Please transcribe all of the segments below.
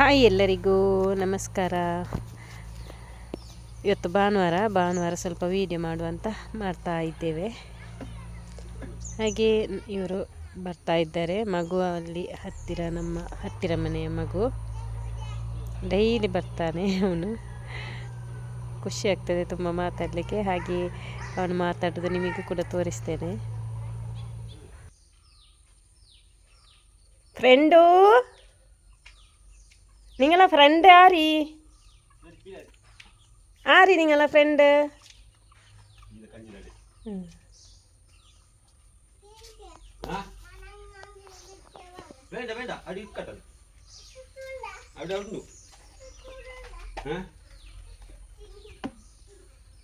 Hi ಎಲ್ಲರಿಗೂ ನಮಸ್ಕಾರ. ಇವತ್ತು ಭಾನುವಾರ ಭಾನುವಾರ ಸ್ವಲ್ಪ ವೀಡಿಯೋ ಮಾಡುವಂತ ಮಾಡ್ತಾ ಇದ್ದೇವೆ. ಹಾಗೆ ಇವರು ಬರ್ತಾ ಇದ್ದಾರೆ ಮಗುವಲ್ಲಿ ಹತ್ತಿರ, ನಮ್ಮ ಹತ್ತಿರ ಮನೆಯ ಮಗು. ಡೈಲಿ ಬರ್ತಾನೆ ಅವನು. ಖುಷಿ ಆಗ್ತದೆ ತುಂಬ ಮಾತಾಡಲಿಕ್ಕೆ. ಹಾಗೆ ಅವನು ಮಾತಾಡೋದು ನಿಮಗೂ ಕೂಡ ತೋರಿಸ್ತೇನೆ. ಫ್ರೆಂಡು നിങ്ങളെ ഫ്രണ്ട് ആരി? ആരി നിങ്ങളെ ഫ്രണ്ട് വേണ്ട വേണ്ട. അടി കട്ടത് അവിടെ അവിടെ ഉണ്ടോ?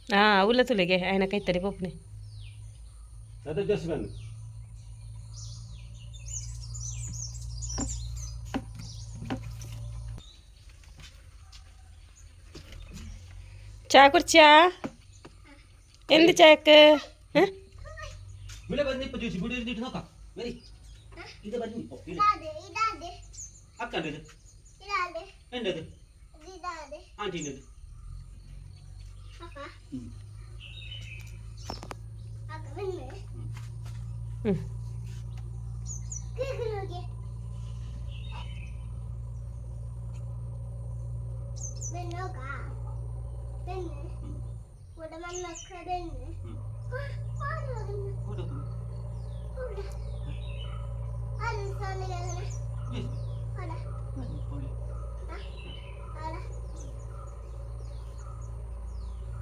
ആ ഉള്ള തുലേ അതിനൊക്കെ ഇത്തരി പോപ്പിന്. അതെ ജസ്റ്റ് വേണം ചായ കുറിച്ചാ എന്ത് ചായക്ക്? നോക്കാം.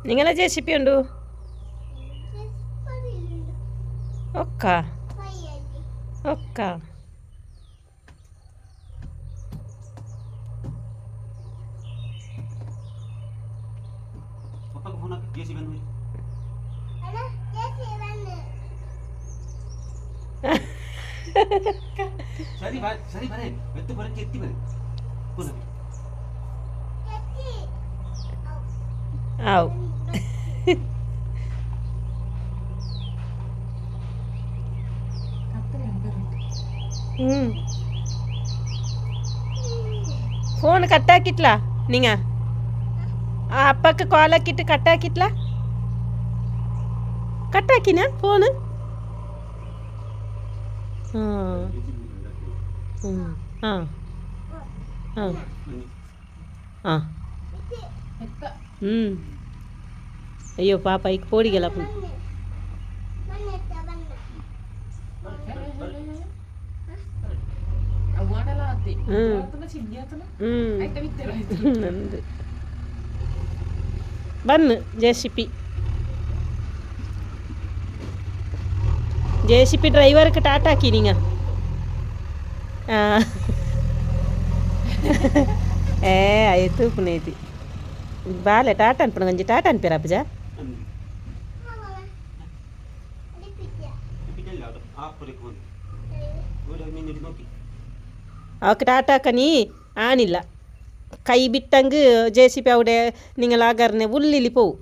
നിങ്ങളെ ജെസിപ്പി ഉണ്ടോ? ഒക്ക. ఒక్క சரி சரி வரே வெத்து பாரு கெத்தி பாரு ஆவ் ம் ఫోన్ కట్ ఆకిట్లా నింగ ఆ అప్పక్క కాల్ ఆకిట్టు కట్ ఆకిట్లా కట్ ఆకినా ఫోను ಹ್ಞೂ ಹಾಂ ಹಾಂ ಹಾಂ ಹ್ಞೂ ಅಯ್ಯೋ ಪಾಪ ಈಗ ಪೋಡಿಗೆಲ್ಲ ಹ್ಞೂ ಹ್ಞೂ ನಂದು bun J C P JCB டிரைவருக்கு டாட்டாக்கி நீங்கள் ஏ அது தூக்குனேது பால டாட்டா அனுப்பணும் கொஞ்சம் டாட்டா அனுப்பிடுறா பிஜா ಅವಕ್ಕೆ ಟಾಟಾಕ ನೀ ಆನಿಲ್ಲ ಕೈ ಬಿಟ್ಟಂಗೆ ಜೆ ಸಿ ಪಿ ಅವಡೆ ನಿಂಗೆ ಲಾಗರ್ನೆ ಉಲ್ಲಿಲಿ ಪೋವು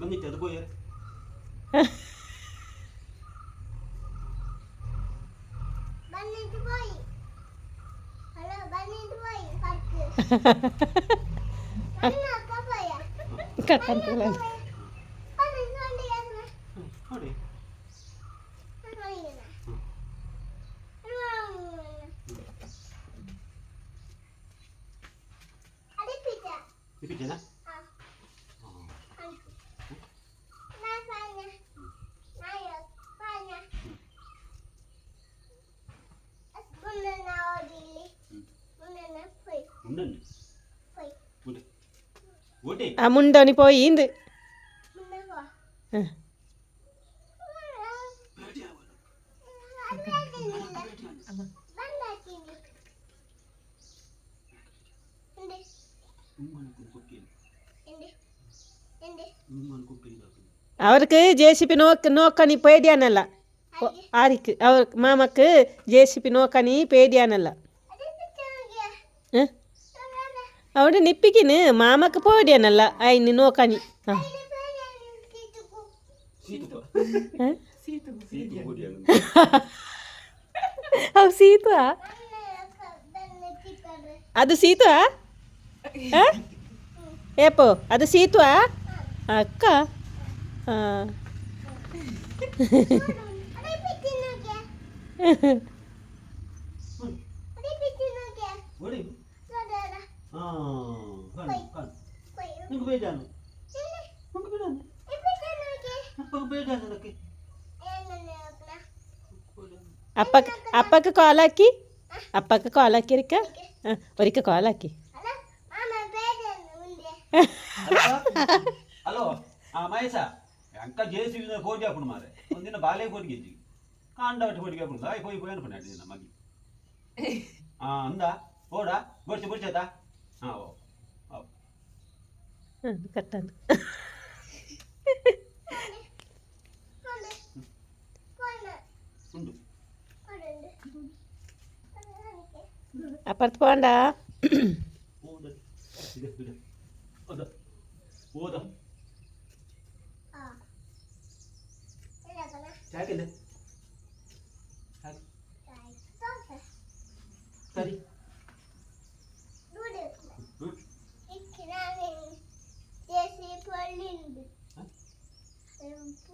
വന്നിട്ട് അത് പോയ കട്ടൻ തുള്ളൽ Repeat that. ఆ ముండని పోయింది அவருக்கு ஜேசிபி நோக்கு நோக்கணி பேடியானல்ல ஆரிக்கு அவர் மாமாக்கு ஜேசிபி நோக்கணி பேடியானல்ல അവിടെ നിപ്പിക്കിന് മാമക്ക് പോടിയാനല്ല അയിന് നോക്കാനി ആ. സീത്തുവാ അത് സീത്തുവാ ഏപ്പോ? അത് സീത്തുവാ അക്ക. ആ. What do you? ఇంక పెట్టాను ఇంక పెట్టాను అప్పకి అప్పకి కాలాకి అప్పకి కాలాకి రిక ఒరిక కాలాకి హలో మహేష అంక చేసి ఫోన్ చేయకుండా మరి. నిన్న బాలే కొనికింది కాండబట్టి కొనికేకుండా అయిపోయి పోయి అనుకున్నాడు నిన్న మళ్ళీ అందా పోడా? గొడిచి పొడిచేదా കട്ടാണ് അപ്പുറത്ത് പോണ്ട ചായക്കല്ലേ സരി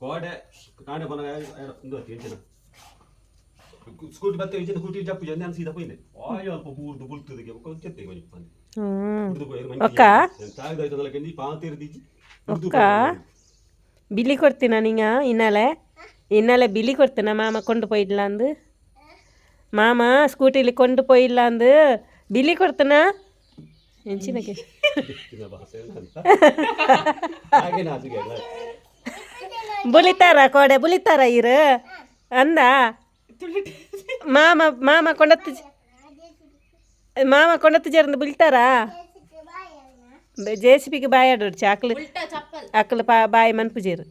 ಬಾಯ್ತಲ್ಲಗೆ ಕೋಡೆ ಕಾಡೆ ಕೊನ ಒಂದು ಟೆನ್ಷನ್ ಸ್ಕೂಟಿ ಬತ್ತೆ ಇಂಚಿನ ಸ್ಕೂಟಿ ಜಪ್ಪು ಜನ ಅನ್ಸಿದ ಪೈನೆ ಆಯ್ ಅಲ್ಪ ಬೂರ್ದು ಬುಲ್ತದಕ್ಕೆ ಕೊಂಚತ್ತೆ ಕೊಂಚ ಬಂದೆ ಹ್ಞೂ ಬುರ್ದು ಕೊಯ್ರು ಒಕ್ಕ? ತಾಗದಾಯ್ತದಲ್ಲ ಕೆಂದಿ ಪಾತಿರ್ದಿಜ್ಜಿ ಒಕ್ಕ? ಬಿಲ್ಲಿ ಕೊಡ್ತೀನ ನಿಂಗ ಇನ್ನಲೆ ಇನ್ನಲೆ ಬಿಲ್ಲಿ ಕೊಡ್ತೀನ ಮಾಮ ಕೊಂಡು ಪೋಯಿಡ್ಲ ಅಂದು ಮಾಮ ಸ್ಕೂಟಿಲಿ ಕೊಂಡು ಪೋಯಿಲ್ಲ ಅಂದು ಬಿಲ್ಲಿ ಕೊಡ್ತೀನ ಎಂಚಿನಕ್ಕೆ ಹಾಗೆ ನಾಚಿಗೆ ಅಲ್ಲ ಬುಲಿತಾರ ಕೋಡೆ ಬುಲಿತಾರ ಇರು ಅಂದ ಮಾಮ ಮಾಮ ಕೊಂಡತ್ತು ಮಾಮ ಕೊಂಡತ್ತು ಜರಂದು ಬುಲಿತಾರಾ ಜೆ ಸಿ ಪಿಗೆ ಬಾಯ್ ಆಡೋಡು ಚಾಕ್ಲು ಅಕ್ಕಲು ಪಾ ಬಾಯಿ ಮನ್ಪುಜೇರು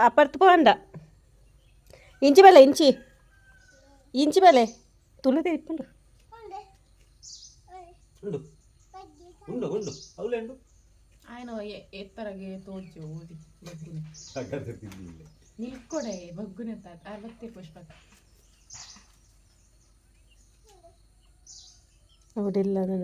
അപ്പുറത്ത് പോകണ്ട ഇഞ്ചി മേലെ ഇഞ്ചി ഇഞ്ചി മേലെ തുള്ളി തിരിപ്പുണ്ട് ఆయన ఎత్తరగే తోచు ఊది నిల్కొడే బగ్గునే తాత అరవత్తే పుష్పక അവിടെ ഇല്ലാതെ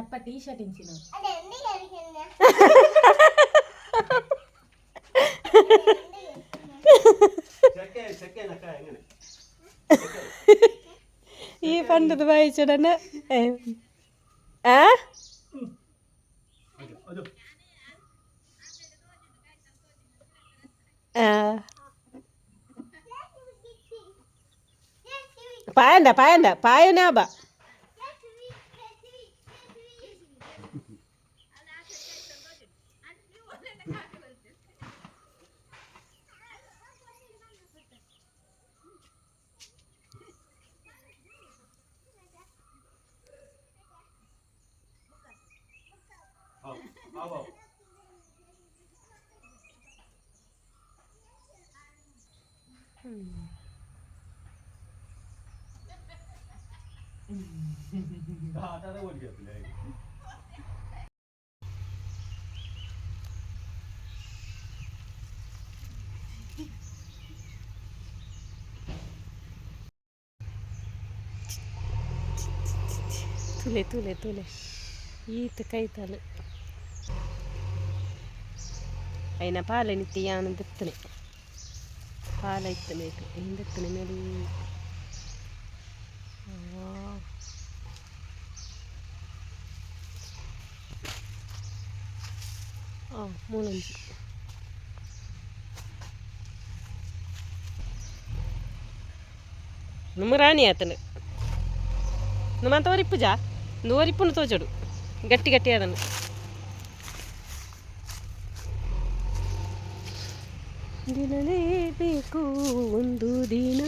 അപ്പ ഈ പണ്ടത് വായിച്ചിടന്നെ ഏ? പായണ്ട പായണ്ട. പായനാബാ. तुले तुले तुले. इथं काही आलं. పాలని తీయాను దిత్తనే పాల ఇత్తనే ఏం దిత్తనే మెల్లి మూలంచి నువ్వు రాని అతను నువ్వు అంతవరకు జా నువ్వు వరిప్పును తోచడు గట్టి గట్టి అదను ದಿನಲೇಬೇಕು ಒಂದು ದಿನ.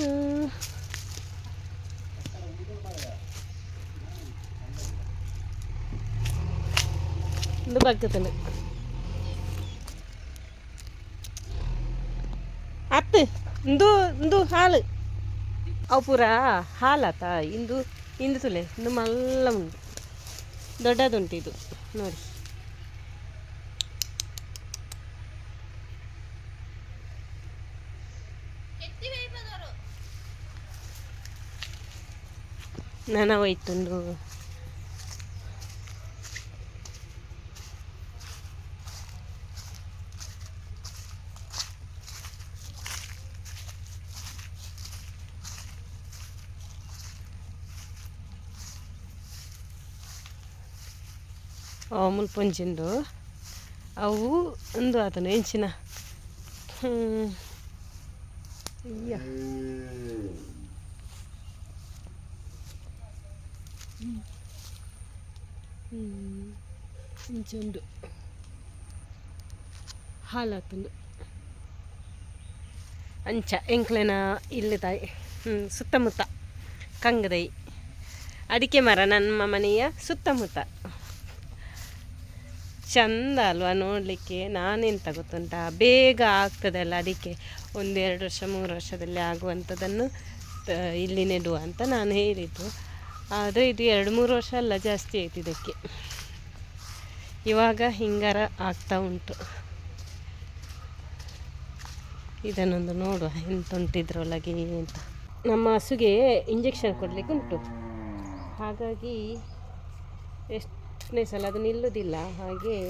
ಒಂದು ಬಗ್ಗತನು ಅತ್ತು ಇಂದು ಇಂದು ಹಾಲು. ಅವು ಪೂರ ಹಾಲಾತ, ಇಂದು ಇಂದು ತುಲೆ ಇಂದು ಮಲ್ಲ ಉಂಟು. ದೊಡ್ಡದುಂಟು ಇದು, ನೋಡಿ. ನನ್ನ ಹೋಯ್ತುಂಡು ಅವು ಮುಲ್ಪೊಂಜಿಂದು ಅವು ಒಂದು ಆತನು ಎಂಚಿನ ಹ್ಞೂ ಅಯ್ಯ ಹಾಲು ಹಾಲಾತುಂಡು ಅಂಚ, ಎಂಕ್ಲೆನ ಹ್ಞೂ ಸುತ್ತಮುತ್ತ ಕಂಗದೈ. ಅಡಿಕೆ ಮರ ನಮ್ಮ ಮನೆಯ ಸುತ್ತಮುತ್ತ. ಚಂದ ಅಲ್ವಾ ನೋಡಲಿಕ್ಕೆ? ನಾನೆಂತ ಗೊತ್ತುಂಟ? ಬೇಗ ಆಗ್ತದಲ್ಲ ಅದಕ್ಕೆ ಒಂದೆರಡು ವರ್ಷ, ಮೂರು ವರ್ಷದಲ್ಲಿ ಆಗುವಂಥದ್ದನ್ನು ಇಲ್ಲಿ ನೆಡುವ ಅಂತ ನಾನು ಹೇಳಿದ್ದು. ಆದರೆ ಇದು ಎರಡು, ಮೂರು ವರ್ಷ ಅಲ್ಲ ಜಾಸ್ತಿ ಆಯ್ತು ಇದಕ್ಕೆ. ಇವಾಗ ಹಿಂಗಾರ ಆಗ್ತಾ ಉಂಟು. ಇದನ್ನೊಂದು ನೋಡುವ ಎಂತ ಉಂಟು ಇದ್ರೊಳಗೆ ಅಂತ. ನಮ್ಮ ಹಸುಗೆ ಇಂಜೆಕ್ಷನ್ ಕೊಡಲಿಕ್ಕೆ ಉಂಟು. ಹಾಗಾಗಿ ಎಷ್ಟನೇ ಸಲ ಅದು ನಿಲ್ಲುವುದಿಲ್ಲ ಹಾಗೆ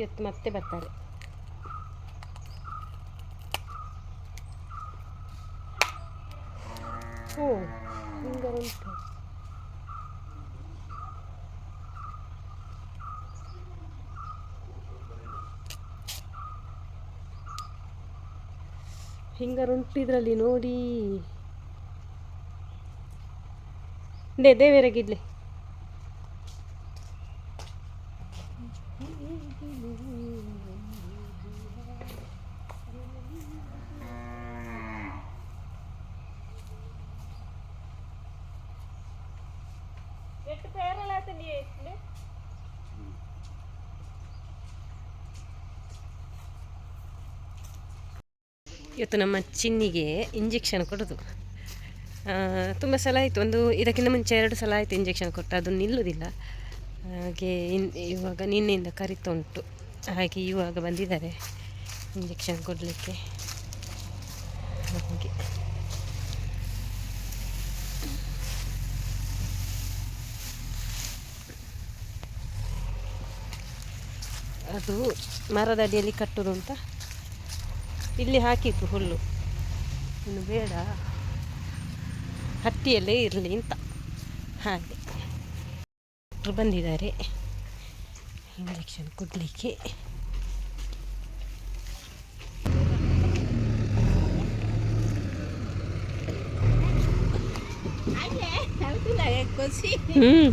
ಇವತ್ತು ಮತ್ತೆ ಬರ್ತಾರೆ. ಓ ಹಿಂಗಾರ ಉಂಟು. ಹಿಂಗಾರ ಉಂಟು ಇದರಲ್ಲಿ ನೋಡಿ ದೇ ಇವತ್ತು ನಮ್ಮ ಚಿನ್ನಿಗೆ ಇಂಜೆಕ್ಷನ್ ಕೊಡೋದು. ತುಂಬ ಸಲ ಆಯಿತು. ಒಂದು ಇದಕ್ಕಿಂತ ಮುಂಚೆ ಎರಡು ಸಲ ಆಯಿತು ಇಂಜೆಕ್ಷನ್ ಕೊಟ್ಟು, ಅದು ನಿಲ್ಲುವುದಿಲ್ಲ ಹಾಗೆ ಇನ್, ಇವಾಗ ನಿನ್ನೆಯಿಂದ ಕರಿತಾ ಉಂಟು ಹಾಗೆ ಇವಾಗ ಬಂದಿದ್ದಾರೆ ಇಂಜೆಕ್ಷನ್ ಕೊಡಲಿಕ್ಕೆ. ಹಾಗೆ. ಅದು ಮರದ ಅಡಿಯಲ್ಲಿ ಅಂತ ಇಲ್ಲಿ ಹಾಕಿತ್ತು ಹುಲ್ಲು. ಇನ್ನು ಬೇಡ. ಹತ್ತಿಯಲ್ಲೇ ಇರಲಿ ಅಂತ. ಹಾಗೆ. ಡಾಕ್ಟ್ರು ಬಂದಿದ್ದಾರೆ. ಇಂಜೆಕ್ಷನ್ ಕೊಡಲಿಕ್ಕೆ. ಹ್ಞೂ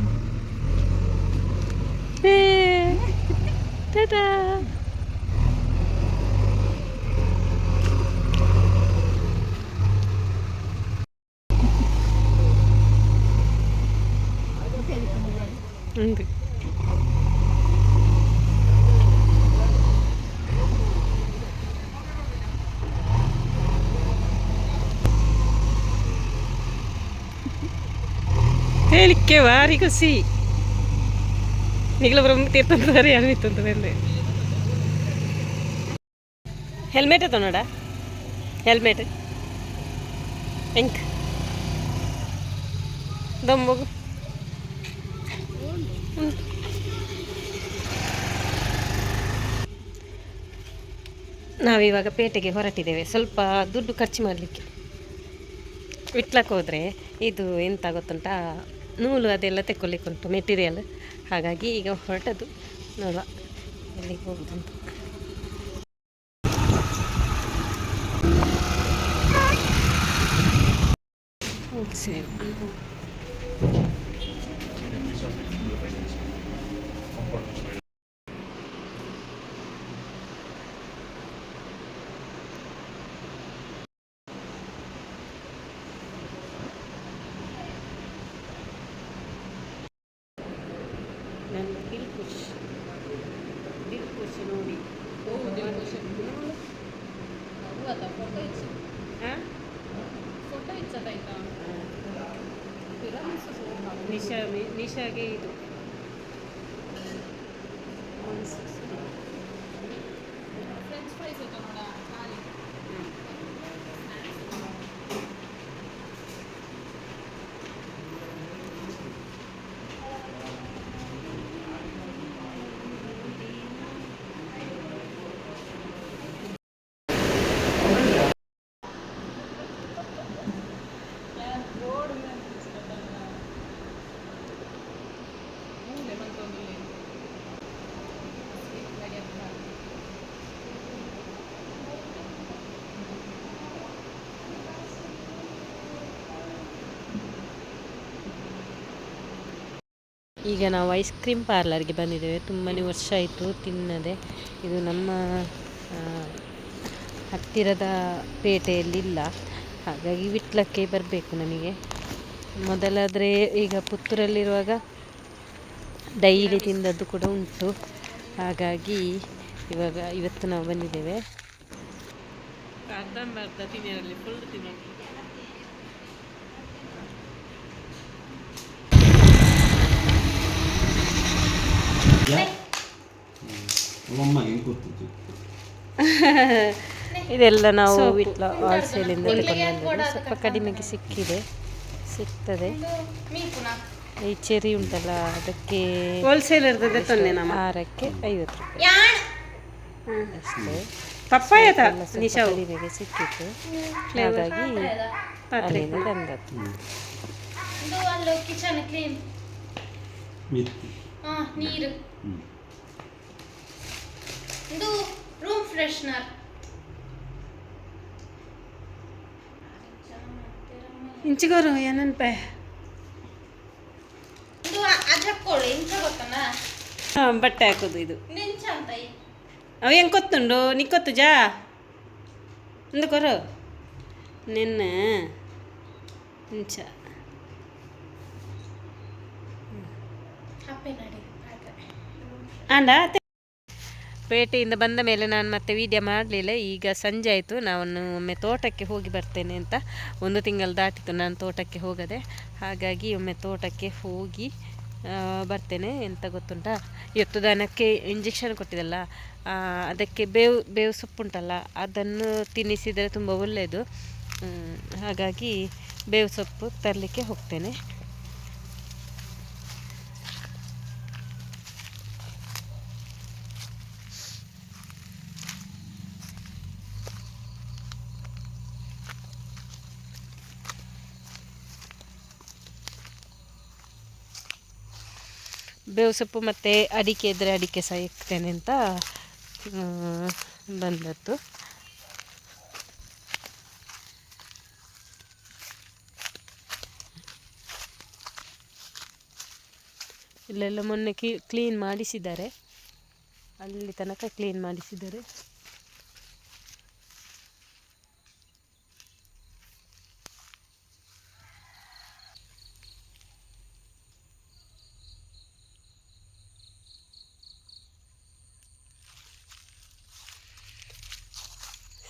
E che ಖುಷಿ così. Nikla promettetto ಯಾರು ಇತ್ತು vittonto ಹೆಲ್ಮೆಟ್ ಅದ ನೋಡ. ಹೆಲ್ಮೆಟ್ ಹೆಂಗೆ. ದಮ್ಮಗು ನಾವಿವಾಗ ಪೇಟೆಗೆ ಹೊರಟಿದ್ದೇವೆ. ಸ್ವಲ್ಪ ದುಡ್ಡು ಖರ್ಚು ಮಾಡಲಿಕ್ಕೆ. ವಿಟ್ಲಕ್ಕೆ ಹೋದರೆ ಇದು ಎಂತ ಗೊತ್ತುಂಟಾ? ನೂಲು ಅದೆಲ್ಲ ತೆಕ್ಕೊಳ್ಳಿಕ್ಕೆ ಉಂಟು ಮೆಟೀರಿಯಲ್. ಹಾಗಾಗಿ ಈಗ ಹೊರಟದು ನೋಡುವ ಎಲ್ಲಿಗೆ ಹೋಗುದಂತ ಸರಿ. ನಿಶಾಗೆ ಇದು ಈಗ ನಾವು ಐಸ್ ಕ್ರೀಮ್ ಪಾರ್ಲರ್ಗೆ ಬಂದಿದ್ದೇವೆ. ತುಂಬಾ ವರ್ಷ ಆಯಿತು ತಿನ್ನದೆ. ಇದು ನಮ್ಮ ಹತ್ತಿರದ ಪೇಟೆಯಲ್ಲಿಲ್ಲ ಹಾಗಾಗಿ ವಿಟ್ಲಕ್ಕೆ ಬರಬೇಕು ನಮಗೆ ಮೊದಲಾದರೆ ಈಗ ಪುತ್ತೂರಲ್ಲಿರುವಾಗ ಡೈಲಿ ತಿಂದದ್ದು ಕೂಡ ಉಂಟು. ಹಾಗಾಗಿ ಇವಾಗ ಇವತ್ತು ನಾವು ಬಂದಿದ್ದೇವೆ. ಅರ್ಧಂಬರ್ಧ ತಿನ್ನಲ್ಲಿ ಫುಲ್ ತಿನ್ನೋದು ಇದೆಲ್ಲ ನಾವು ವಿಟ್ಲ ಹೋಲ್ಸೇಲಿಂದ ತಗೊಂಡು ಸ್ವಲ್ಪ ಕಡಿಮೆಗೆ ಸಿಕ್ಕಿದೆ. ಸಿಗ್ತದೆ. ಈ ಚೆರಿ ಉಂಟಲ್ಲ ಅದಕ್ಕೆ ಹೋಲ್ಸೇಲ್ ಇರ್ತದೆ ತೊಂದೆ ನಮ್ಮ. ಆರಕ್ಕೆ ಐವತ್ತು ರೂಪಾಯಿ. ಅಷ್ಟೇ. ಪಪ್ಪಾಯ ಕಡಿಮೆಗೆ ಸಿಕ್ಕಿತ್ತು. ಹಾಗಾಗಿ ಅಲ್ಲಿಂದ ತಂದದ್ದು ಕಿಚನ್ ಕ್ಲೀನ್. ನೀರು. ಇದು ರೂಮ್ ಫ್ರೆಶ್ನರ್ ಇಂಚಿಗೋರು ಏನನ್ಪೆ ಇದು ಅ- ಅದ್ ಹಾಕೊಳ್ಳಿ ಇಂಚ ಗೊತ್ತನ? ಹಾಂ ಬಟ್ಟೆ ಹಾಕೋದು ಇದು. ನಿಂಚ ಅಂತ. ಅವು ಹೆಂಗೆ ಕೊತ್ತುಂಡು? ನಿಕ್ಕೊತ್ತು ಜಾ? ಒಂದು ಕೊರು. ನಿನ್ನ ಇಂಚ ಹಪ್ಪೆ ನಡಿ ಹಾಗೆ. ಪೇಟೆಯಿಂದ ಬಂದ ಮೇಲೆ ನಾನು ಮತ್ತೆ ವೀಡಿಯೋ ಮಾಡಲಿಲ್ಲ. ಈಗ ಸಂಜೆ ಆಯಿತು. ನಾನು ಒಮ್ಮೆ ತೋಟಕ್ಕೆ ಹೋಗಿ ಬರ್ತೇನೆ ಅಂತ ಒಂದು ತಿಂಗಳು ದಾಟಿತು ನಾನು ತೋಟಕ್ಕೆ ಹೋಗದೆ. ಹಾಗಾಗಿ ಒಮ್ಮೆ ತೋಟಕ್ಕೆ ಹೋಗಿ ಬರ್ತೇನೆ ಎಂತ ಗೊತ್ತುಂಟಾ? ಇವತ್ತು ದನಕ್ಕೆ ಇಂಜೆಕ್ಷನ್ ಕೊಟ್ಟಿದ್ದಲ್ಲ ಅದಕ್ಕೆ ಬೇವು ಬೇವು ಸೊಪ್ಪುಂಟಲ್ಲ ಅದನ್ನು ತಿನ್ನಿಸಿದರೆ ತುಂಬ ಒಳ್ಳೆಯದು. ಹಾಗಾಗಿ ಬೇವು ಸೊಪ್ಪು ತರಲಿಕ್ಕೆ ಹೋಗ್ತೇನೆ. ಬೇವು ಸೊಪ್ಪು ಮತ್ತು ಅಡಿಕೆ ಇದ್ದರೆ ಅಡಿಕೆ ಸಹ ಇಕ್ತೇನೆ ಅಂತ ಬಂದದ್ದು. ಇಲ್ಲೆಲ್ಲ ಮೊನ್ನೆ ಕ್ಲೀನ್ ಮಾಡಿಸಿದ್ದಾರೆ. ಅಲ್ಲಿ ತನಕ ಕ್ಲೀನ್ ಮಾಡಿಸಿದ್ದಾರೆ.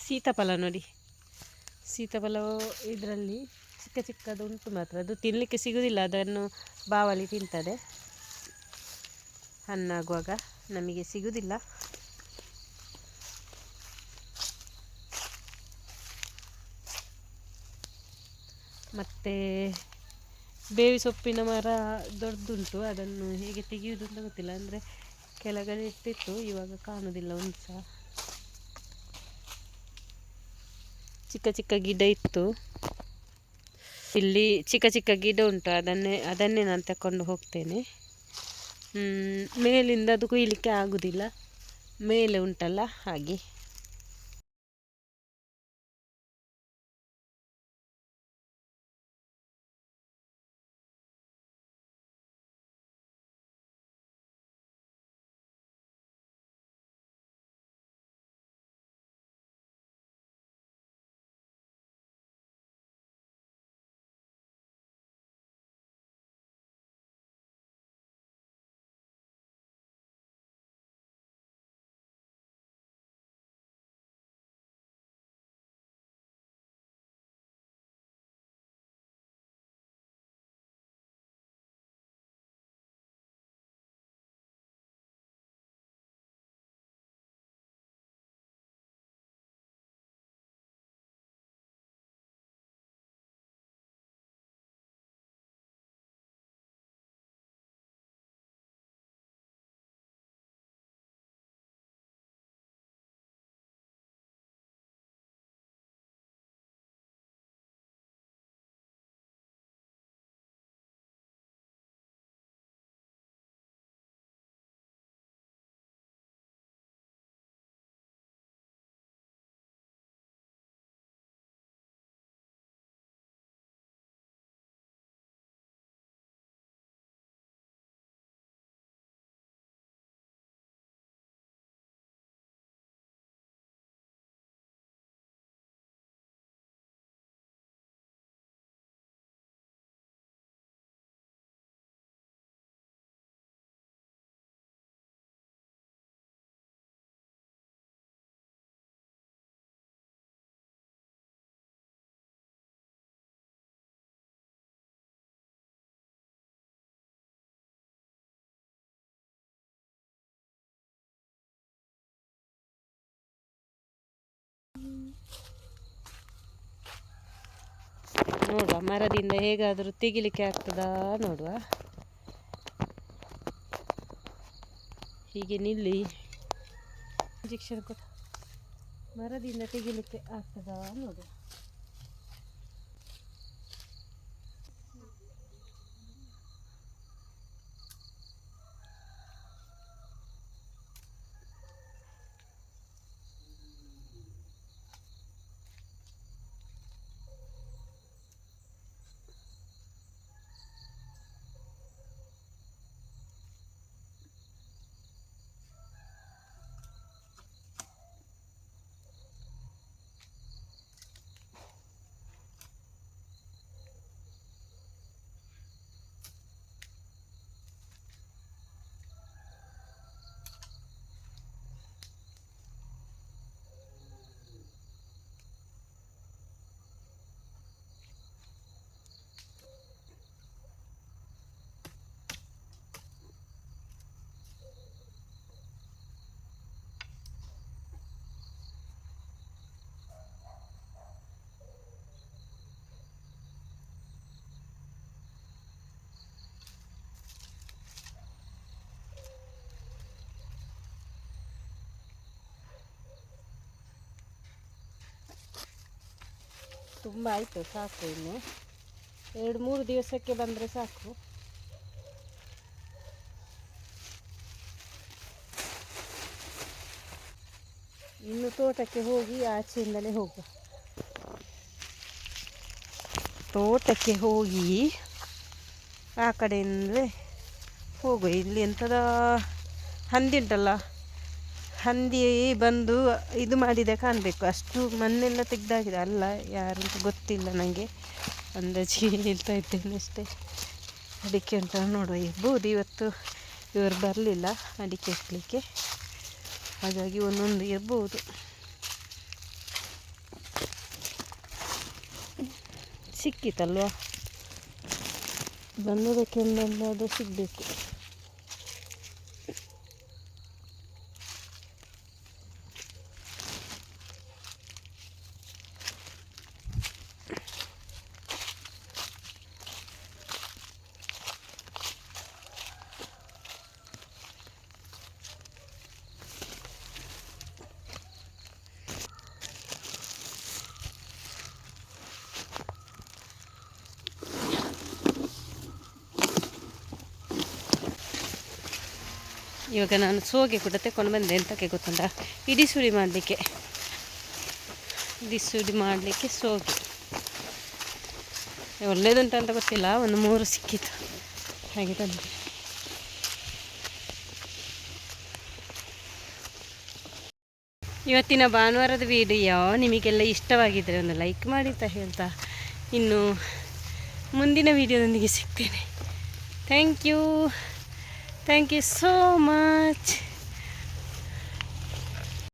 ಸೀತಾಫಲ ನೋಡಿ. ಸೀತಾಫಲ ಇದರಲ್ಲಿ ಚಿಕ್ಕ ಚಿಕ್ಕದು ಉಂಟು ಮಾತ್ರ. ಅದು ತಿನ್ನಲಿಕ್ಕೆ ಸಿಗುವುದಿಲ್ಲ ಅದನ್ನು ಬಾವಲಿ ತಿಂತದೆ. ಹಣ್ಣಾಗುವಾಗ ನಮಗೆ ಸಿಗುವುದಿಲ್ಲ ಮತ್ತು ಬೇವಿ ಸೊಪ್ಪಿನ ಮರ ದೊಡ್ಡದುಂಟು ಅದನ್ನು ಹೇಗೆ ತೆಗೆಯುವುದು ಅಂತ ಗೊತ್ತಿಲ್ಲ. ಅಂದರೆ ಕೆಳಗಡೆ ಇಟ್ಟಿತ್ತು, ಇವಾಗ ಕಾಣುವುದಿಲ್ಲ ಒಂದು ಸಹ ಚಿಕ್ಕ ಚಿಕ್ಕ ಗಿಡ ಇತ್ತು. ಇಲ್ಲಿ ಚಿಕ್ಕ ಚಿಕ್ಕ ಗಿಡ ಉಂಟು, ಅದನ್ನೇ ಅದನ್ನೇ ನಾನು ತಕೊಂಡು ಹೋಗ್ತೇನೆ. ಮೇಲಿಂದ ಅದು ಕೊಯ್ಲಿಕ್ಕೆ ಆಗುವುದಿಲ್ಲ ಮೇಲೆ ಉಂಟಲ್ಲ, ಹಾಗೆ. ನೋಡುವ ಮರದಿಂದ ಹೇಗಾದರೂ ತೆಗಿಲಿಕ್ಕೆ ಆಗ್ತದಾ ನೋಡುವ. ಹೀಗೆ ನಿಲ್ಲಿ. ಇಂಜೆಕ್ಷನ್ ಕೊಟ್ಟು ಮರದಿಂದ ತೆಗಿಲಿಕ್ಕೆ ಆಗ್ತದಾ ನೋಡುವ. ತುಂಬ ಆಯಿತು, ಸಾಕು ಇನ್ನು. ಎರಡು, ಮೂರು ದಿವಸಕ್ಕೆ ಬಂದರೆ ಸಾಕು. ಇನ್ನು ತೋಟಕ್ಕೆ ಹೋಗಿ ಆಚೆಯಿಂದಲೇ ಹೋಗುವ. ತೋಟಕ್ಕೆ ಹೋಗಿ ಆ ಕಡೆಯಿಂದಲೇ ಹೋಗುವ. ಇಲ್ಲಿ ಎಂಥದ ಹಂದಿ ಉಂಟಲ್ಲ? ಹಂದಿ ಬಂದು ಇದು ಮಾಡಿದೆ ಕಾಣಬೇಕು. ಅಷ್ಟು ಮಣ್ಣೆಲ್ಲ ತೆಗ್ದಾಗಿದೆ. ಅಲ್ಲ, ಯಾರು ಅಂತ ಗೊತ್ತಿಲ್ಲ ನನಗೆ ಅಂದಾಜಿ ಹೇಳ್ತಾ ಇದ್ದೇನೆ ಅಷ್ಟೇ. ಅಡಿಕೆ ಅಂತ ನೋಡುವ ಇರ್ಬೋದು ಇವತ್ತು ಇವರು ಬರಲಿಲ್ಲ ಅಡಿಕೆ ಹಾಕ್ಲಿಕ್ಕೆ. ಹಾಗಾಗಿ ಒಂದೊಂದು ಇರ್ಬೋದು. ಸಿಕ್ಕಿತಲ್ವಾ? ಬಂದದಕ್ಕೆಂದೆಲ್ಲದು ಸಿಗಬೇಕು. ಇವಾಗ ನಾನು ಸೋಗೆ ಕೂಡ ತಗೊಂಡು ಬಂದೆ ಎಂತಕ್ಕೆ ಗೊತ್ತುಂಟ? ಇಡಿ ಸುಡಿ ಮಾಡಲಿಕ್ಕೆ. ಇಡಿ ಸುಡಿ ಮಾಡಲಿಕ್ಕೆ ಸೋಗೆ. ಒಳ್ಳೇದುಂಟ ಅಂತ ಗೊತ್ತಿಲ್ಲ, ಒಂದು ಮೂರು ಸಿಕ್ಕಿತ್ತು. ಹಾಗೆ ತಂದೆ ಇವತ್ತಿನ ಭಾನುವಾರದ ವಿಡಿಯೋ ನಿಮಗೆಲ್ಲ ಇಷ್ಟವಾಗಿದ್ದರೆ ಒಂದು ಲೈಕ್ ಮಾಡಿ ಅಂತ ಹೇಳ್ತಾ ಇನ್ನು ಮುಂದಿನ ವಿಡಿಯೋದೊಂದಿಗೆ ಸಿಗ್ತೇನೆ. Thank you. Thank you so much.